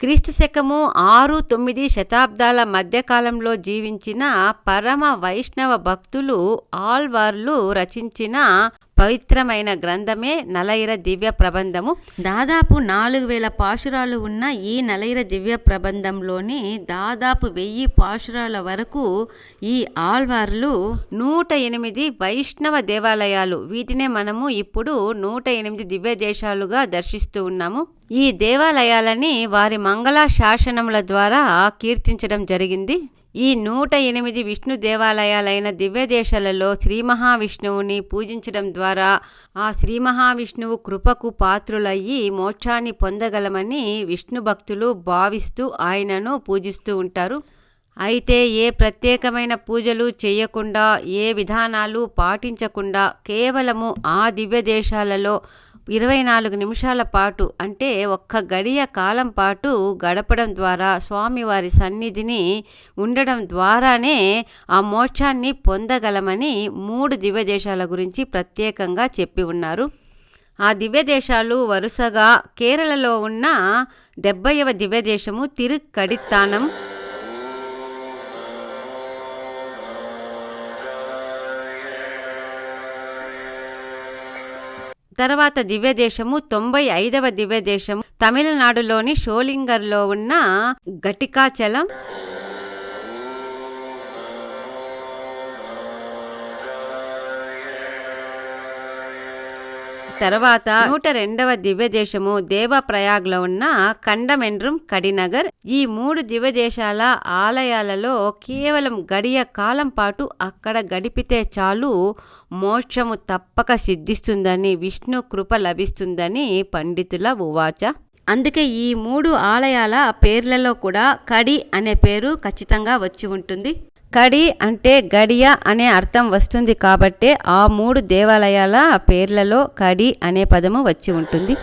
క్రీస్తు శకము ఆరు తొమ్మిది శతాబ్దాల మధ్యకాలంలో జీవించిన పరమ వైష్ణవ భక్తులు ఆల్వార్లు రచించిన పవిత్రమైన గ్రంథమే నలయిర దివ్య ప్రబంధము. దాదాపు నాలుగు వేల పాశురాలు ఉన్న ఈ నలయిర దివ్య ప్రబంధంలోని దాదాపు వెయ్యి పాశురాల వరకు ఈ ఆల్వార్లు నూట ఎనిమిది వైష్ణవ దేవాలయాలు. వీటినే మనము ఇప్పుడు నూట ఎనిమిది దివ్య దేశాలుగా దర్శిస్తూ ఉన్నాము. ఈ దేవాలయాలని వారి మంగళ శాసనముల ద్వారా కీర్తించడం జరిగింది. ఈ నూట ఎనిమిది విష్ణు దేవాలయాలైన దివ్యదేశాలలో శ్రీ మహావిష్ణువుని పూజించడం ద్వారా ఆ శ్రీ మహావిష్ణువు కృపకు పాత్రులయ్యి మోక్షాన్ని పొందగలమని విష్ణు భక్తులు భావిస్తూ ఆయనను పూజిస్తూ ఉంటారు. అయితే ఏ ప్రత్యేకమైన పూజలు చేయకుండా ఏ విధానాలు పాటించకుండా కేవలము ఆ దివ్య దేశాలలో ఇరవై నాలుగు నిమిషాల పాటు అంటే ఒక్క గడియ కాలం పాటు గడపడం ద్వారా స్వామివారి సన్నిధిని ఉండడం ద్వారానే ఆ మోక్షాన్ని పొందగలమని మూడు దివ్యదేశాల గురించి ప్రత్యేకంగా చెప్పి ఉన్నారు. ఆ దివ్యదేశాలు వరుసగా కేరళలో ఉన్న డెబ్బైవ దివ్యదేశము తిరుక్కడిత్తానం తర్వాత దివ్యదేశము తొంభై ఐదవ దివ్యదేశము. తమిళనాడులోని షోలింగర్లో ఉన్న ఘటికాచలం తర్వాత నూట రెండవ దివ్యదేశము దేవప్రయాగ్లో ఉన్న కండమెండ్రం కడినగర్. ఈ మూడు దివ్యదేశాల ఆలయాలలో కేవలం గడియ కాలం పాటు అక్కడ గడిపితే చాలు మోక్షము తప్పక సిద్ధిస్తుందని విష్ణు కృప లభిస్తుందని పండితుల ఉవాచ. అందుకే ఈ మూడు ఆలయాల పేర్లలో కూడా కడి అనే పేరు ఖచ్చితంగా వచ్చి ఉంటుంది. కడి అంటే గడియ అనే అర్థం వస్తుంది కాబట్టే ఆ మూడు దేవాలయాల పేర్లలో కడి అనే పదము వచ్చి ఉంటుంది.